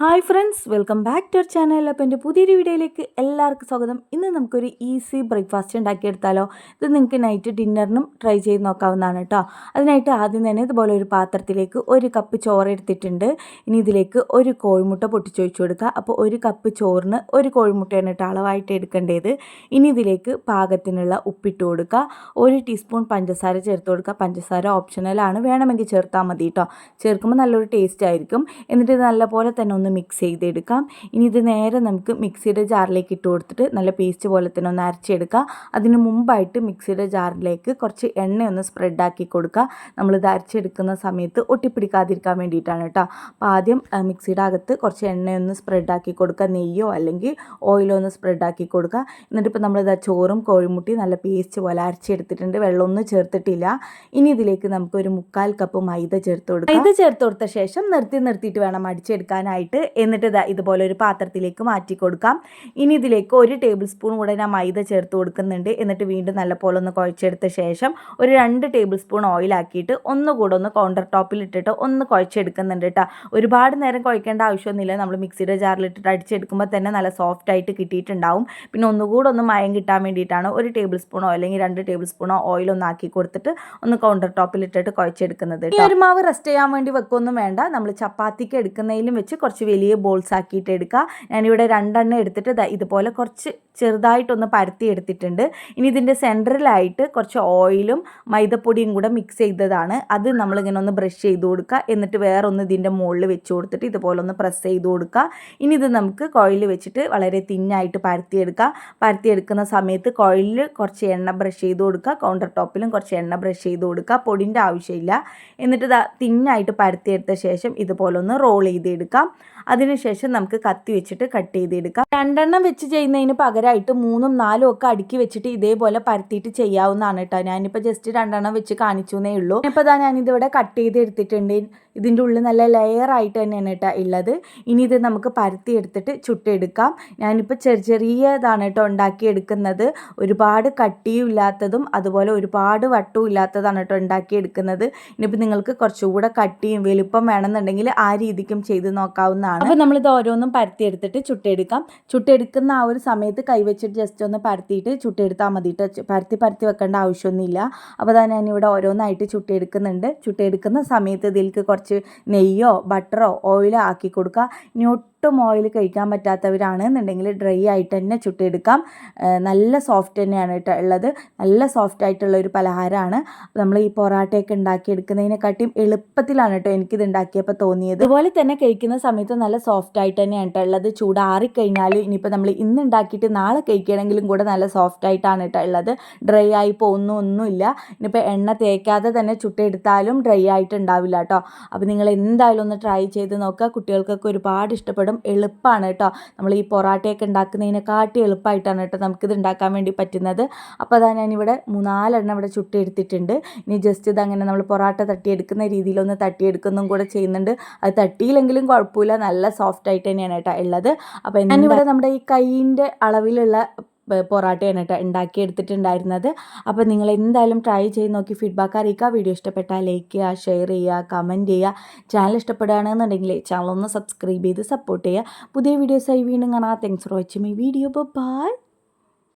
Hi friends welcome back to our channel അപ്പോൾ എന്റെ പുതിയൊരു വീഡിയോയിലേക്ക് എല്ലാവർക്കും സ്വാഗതം. ഇന്ന് നമുക്കൊരു ഈസി ബ്രേക്ക്ഫാസ്റ്റ് ഉണ്ടാക്കിയെടുത്താലോ ഇത് നിങ്ങൾക്ക് നൈറ്റ് ഡിന്നറിനും ട്രൈ ചെയ്ത് നോക്കാവുന്നതാണ് കേട്ടോ അതിനായിട്ട് ആദ്യം തന്നെ ഇതുപോലെ ഒരു പാത്രത്തിലേക്ക് ഒരു കപ്പ് ചോറ് എടുത്തിട്ടുണ്ട്. ഇനി ഇതിലേക്ക് ഒരു കോഴിമുട്ട പൊട്ടിച്ചൊഴിച്ചു കൊടുക്കുക. അപ്പോൾ ഒരു കപ്പ് ചോറിന് ഒരു കോഴിമുട്ടയാണ് കേട്ടോ അളവായിട്ട് എടുക്കേണ്ടത്. ഇനി ഇതിലേക്ക് പാകത്തിനുള്ള ഉപ്പിട്ട് കൊടുക്കുക. ഒരു ടീസ്പൂൺ പഞ്ചസാര ചേർത്ത് കൊടുക്കുക. പഞ്ചസാര ഓപ്ഷണലാണ് വേണമെങ്കിൽ ചേർത്താൽ മതി കേട്ടോ ചേർക്കുമ്പോൾ നല്ലൊരു ടേസ്റ്റ് ആയിരിക്കും. എന്നിട്ട് നല്ലപോലെ തന്നെ ഒന്ന് മിക്സ് ചെയ്തെടുക്കാം. ഇനി ഇത് നേരെ നമുക്ക് മിക്സിയുടെ ജാറിലേക്ക് ഇട്ട് കൊടുത്തിട്ട് നല്ല പേസ്റ്റ് പോലെ തന്നെ ഒന്ന് അരച്ചെടുക്കുക അതിന് മുമ്പായിട്ട് മിക്സിയുടെ ജാറിലേക്ക് കുറച്ച് എണ്ണ ഒന്ന് സ്പ്രെഡാക്കി കൊടുക്കുക. നമ്മളിത് അരച്ചെടുക്കുന്ന സമയത്ത് ഒട്ടിപ്പിടിക്കാതിരിക്കാൻ വേണ്ടിയിട്ടാണ് കേട്ടോ. അപ്പോൾ ആദ്യം മിക്സിയുടെ അകത്ത് കുറച്ച് എണ്ണയൊന്ന് സ്പ്രെഡാക്കി കൊടുക്കുക. നെയ്യോ അല്ലെങ്കിൽ ഓയിലോ ഒന്ന് സ്പ്രെഡാക്കി കൊടുക്കുക. എന്നിട്ട് ഇപ്പോൾ നമ്മളിത് ചോറും കോഴിമുട്ടി നല്ല പേസ്റ്റ് പോലെ അരച്ചെടുത്തിട്ടുണ്ട്. വെള്ളമൊന്നും ചേർത്തിട്ടില്ല. ഇനി ഇതിലേക്ക് നമുക്ക് ഒരു മുക്കാൽ കപ്പ് മൈദ ചേർത്ത് കൊടുക്കുക മൈദ ചേർത്ത് കൊടുത്ത ശേഷം നിർത്തി നിർത്തിയിട്ട് വേണം അടിച്ചെടുക്കാനായിട്ട്. എന്നിട്ട് ഇതാ ഇതുപോലെ ഒരു പാത്രത്തിലേക്ക് മാറ്റി കൊടുക്കാം. ഇനി ഇതിലേക്ക് ഒരു ടേബിൾ സ്പൂൺ കൂടെ ഞാൻ മൈദ ചേർത്ത് കൊടുക്കുന്നുണ്ട്. എന്നിട്ട് വീണ്ടും നല്ലപോലെ ഒന്ന് കുഴച്ചെടുത്ത ശേഷം ഒരു രണ്ട് ടേബിൾ സ്പൂൺ ഓയിലാക്കിയിട്ട് ഒന്നുകൂടെ ഒന്ന് കൗണ്ടർ ടോപ്പിൽ ഇട്ടിട്ട് ഒന്ന് കുഴച്ചെടുക്കുന്നുണ്ട് കേട്ടോ. ഒരുപാട് നേരം കുഴക്കേണ്ട ആവശ്യമൊന്നുമില്ല. നമ്മൾ മിക്സിയുടെ ജാറിൽ ഇട്ടിട്ട് അടിച്ചെടുക്കുമ്പോൾ തന്നെ നല്ല സോഫ്റ്റ് ആയിട്ട് കിട്ടിയിട്ടുണ്ടാവും. പിന്നെ ഒന്നുകൂടെ ഒന്ന് മയം കിട്ടാൻ വേണ്ടിയിട്ടാണ് ഒരു ടേബിൾ സ്പൂണോ അല്ലെങ്കിൽ രണ്ട് ടേബിൾ സ്പൂണോ ഓയിൽ ഒന്ന് ആക്കി കൊടുത്തിട്ട് ഒന്ന് കൗണ്ടർ ടോപ്പിൽ ഇട്ടിട്ട് കുഴച്ചെടുക്കുന്നത് ഈ ഒരു മാവ് റെസ്റ്റ് ചെയ്യാൻ വേണ്ടി വെക്കൊന്നും വേണ്ട. നമ്മൾ ചപ്പാത്തിക്ക് എടുക്കുന്നതിലും വെച്ച് കുറച്ച് വലിയ ബോൾസ് ആക്കിയിട്ട് എടുക്കുക. ഞാനിവിടെ രണ്ടെണ്ണം എടുത്തിട്ട് ഇതുപോലെ കുറച്ച് ചെറുതായിട്ടൊന്ന് പരത്തി എടുത്തിട്ടുണ്ട്. ഇനി ഇതിന്റെ സെന്ററിലായിട്ട് കുറച്ച് ഓയിലും മൈദപ്പൊടിയും കൂടെ മിക്സ് ചെയ്തതാണ്. അത് നമ്മളിങ്ങനെ ഒന്ന് ബ്രഷ് ചെയ്ത് കൊടുക്കുക. എന്നിട്ട് വേറൊന്ന് ഇതിന്റെ മുകളിൽ വെച്ച് കൊടുത്തിട്ട് ഇതുപോലെ ഒന്ന് പ്രസ് ചെയ്ത് കൊടുക്കുക. ഇനി ഇത് നമുക്ക് കോയിൽ വെച്ചിട്ട് വളരെ തിന്നായിട്ട് പരത്തിയെടുക്കുക പരത്തിയെടുക്കുന്ന സമയത്ത് കോയിലിൽ കുറച്ച് എണ്ണ ബ്രഷ് ചെയ്ത് കൊടുക്കുക. കൗണ്ടർ ടോപ്പിലും കുറച്ച് എണ്ണ ബ്രഷ് ചെയ്ത് കൊടുക്കുക. പൊടിന്റെ ആവശ്യമില്ല. എന്നിട്ട് തിന്നായിട്ട് പരത്തിയെടുത്ത ശേഷം ഇതുപോലെ ഒന്ന് റോൾ ചെയ്തെടുക്കാം. അതിനുശേഷം നമുക്ക് കത്തി വെച്ചിട്ട് കട്ട് ചെയ്തെടുക്കാം. രണ്ടെണ്ണം വെച്ച് ചെയ്യുന്നതിന് പകരമായിട്ട് മൂന്നും നാലും ഒക്കെ അടുക്കി വെച്ചിട്ട് ഇതേപോലെ പരത്തിയിട്ട് ചെയ്യാവുന്നതാണ് കേട്ടോ. ഞാനിപ്പോൾ ജസ്റ്റ് രണ്ടെണ്ണം വെച്ച് കാണിച്ചു എന്നേ ഉള്ളൂ ഇപ്പോൾ ഞാനിതിവിടെ കട്ട് ചെയ്ത് എടുത്തിട്ടുണ്ട് ഇതിന്റെ ഉള്ളിൽ നല്ല ലെയർ ആയിട്ട് തന്നെയാണ് കേട്ടോ ഉള്ളത് ഇനി ഇത് നമുക്ക് പരത്തി എടുത്തിട്ട് ചുട്ടെടുക്കാം. ഞാനിപ്പോൾ ചെറിയ ചെറിയതാണ് കേട്ടോ ഉണ്ടാക്കിയെടുക്കുന്നത്. ഒരുപാട് കട്ടിയും ഇല്ലാത്തതും അതുപോലെ ഒരുപാട് വട്ടവും ഇല്ലാത്തതാണ് കേട്ടോ ഉണ്ടാക്കിയെടുക്കുന്നത്. ഇനിയിപ്പോൾ നിങ്ങൾക്ക് കുറച്ചുകൂടെ കട്ടിയും വലുപ്പം വേണമെന്നുണ്ടെങ്കിൽ ആ രീതിക്കും ചെയ്ത് നോക്കാവുന്നതാണ്. അപ്പോൾ നമ്മളിത് ഓരോന്നും പരത്തിയെടുത്തിട്ട് ചുട്ടെടുക്കാം. ചുട്ടെടുക്കുന്ന ആ ഒരു സമയത്ത് കൈവച്ചിട്ട് ജസ്റ്റ് ഒന്ന് പരത്തിയിട്ട് ചുട്ടെടുത്താൽ മതി പരത്തി പരത്തി വെക്കേണ്ട ആവശ്യമൊന്നുമില്ല. അപ്പോൾ അതാണ് ഞാനിവിടെ ഓരോന്നായിട്ട് ചുട്ടെടുക്കുന്നുണ്ട്. ചുട്ടെടുക്കുന്ന സമയത്ത് ഇതിലേക്ക് കുറച്ച് നെയ്യോ ബട്ടറോ ഓയിലോ ആക്കി കൊടുക്കുക. ഇനി ഒട്ടും ഓയിൽ കഴിക്കാൻ പറ്റാത്തവരാണ് എന്നുണ്ടെങ്കിൽ ഡ്രൈ ആയിട്ട് തന്നെ ചുട്ടെടുക്കാം. നല്ല സോഫ്റ്റ് തന്നെയാണ് ഉള്ളത്. നല്ല സോഫ്റ്റ് ആയിട്ടുള്ള ഒരു പലഹാരമാണ്. നമ്മൾ ഈ പൊറാട്ടയൊക്കെ ഉണ്ടാക്കിയെടുക്കുന്നതിനെക്കാട്ടിയും എളുപ്പത്തിലാണ് കേട്ടോ എനിക്കിത് ഉണ്ടാക്കിയപ്പോൾ തോന്നിയത്. അതുപോലെ തന്നെ കഴിക്കുന്ന സമയത്ത് നല്ല സോഫ്റ്റ് ആയിട്ട് തന്നെയാണ് കേട്ടോ ഉള്ളത്. ചൂടാറിക്കഴിഞ്ഞാൽ ഇനിയിപ്പോൾ നമ്മൾ ഇന്ന് ഉണ്ടാക്കിയിട്ട് നാളെ കഴിക്കുകയാണെങ്കിലും കൂടെ നല്ല സോഫ്റ്റ് ആയിട്ടാണ് കേട്ടോ ഉള്ളത്. ഡ്രൈ ആയി പോകുന്നു ഒന്നുമില്ല. ഇനിയിപ്പോൾ എണ്ണ തേക്കാതെ തന്നെ ചുട്ടെടുത്താലും ഡ്രൈ ആയിട്ട് ഉണ്ടാവില്ല കേട്ടോ. അപ്പോൾ നിങ്ങൾ എന്തായാലും ഒന്ന് ട്രൈ ചെയ്ത് നോക്കുക. കുട്ടികൾക്കൊക്കെ ഒരുപാട് ഇഷ്ടപ്പെടും. എളുപ്പമാണ് കേട്ടോ നമ്മൾ ഈ പൊറാട്ടയൊക്കെ ഉണ്ടാക്കുന്നതിനെക്കാട്ടി എളുപ്പമായിട്ടാണ് കേട്ടോ നമുക്കിത് ഉണ്ടാക്കാൻ വേണ്ടി പറ്റുന്നത്. അപ്പോൾ അതാ ഞാനിവിടെ മൂന്നാലെണ്ണം ഇവിടെ ചുട്ടെടുത്തിട്ടുണ്ട് ഇനി ജസ്റ്റ് ഇത് അങ്ങനെ നമ്മൾ പൊറാട്ട തട്ടിയെടുക്കുന്ന രീതിയിലൊന്ന് തട്ടിയെടുക്കുന്നതും കൂടെ ചെയ്യുന്നുണ്ട്. അത് തട്ടിയില്ലെങ്കിലും കുഴപ്പമില്ല. നല്ല സോഫ്റ്റ് ആയിട്ട് തന്നെയാണ് കേട്ടോ ഉള്ളത്. അപ്പോൾ ഞാനിവിടെ നമ്മുടെ ഈ കൈയിന്റെ അളവിലുള്ള പൊറാട്ടയാണ് കേട്ടോ ഉണ്ടാക്കിയെടുത്തിട്ടുണ്ടായിരുന്നത് അപ്പോൾ നിങ്ങൾ എന്തായാലും ട്രൈ ചെയ്ത് നോക്കി ഫീഡ്ബാക്ക് അറിയിക്കുക. വീഡിയോ ഇഷ്ടപ്പെട്ടാൽ ലൈക്ക് ചെയ്യുക ഷെയർ ചെയ്യുക കമന്റ് ചെയ്യുക. ചാനൽ ഇഷ്ടപ്പെടുകയാണെന്നുണ്ടെങ്കിൽ ചാനൽ ഒന്ന് സബ്സ്ക്രൈബ് ചെയ്ത് സപ്പോർട്ട് ചെയ്യുക. പുതിയ വീഡിയോസായി വീണ്ടും കാണാം. Thanks for watching my video bye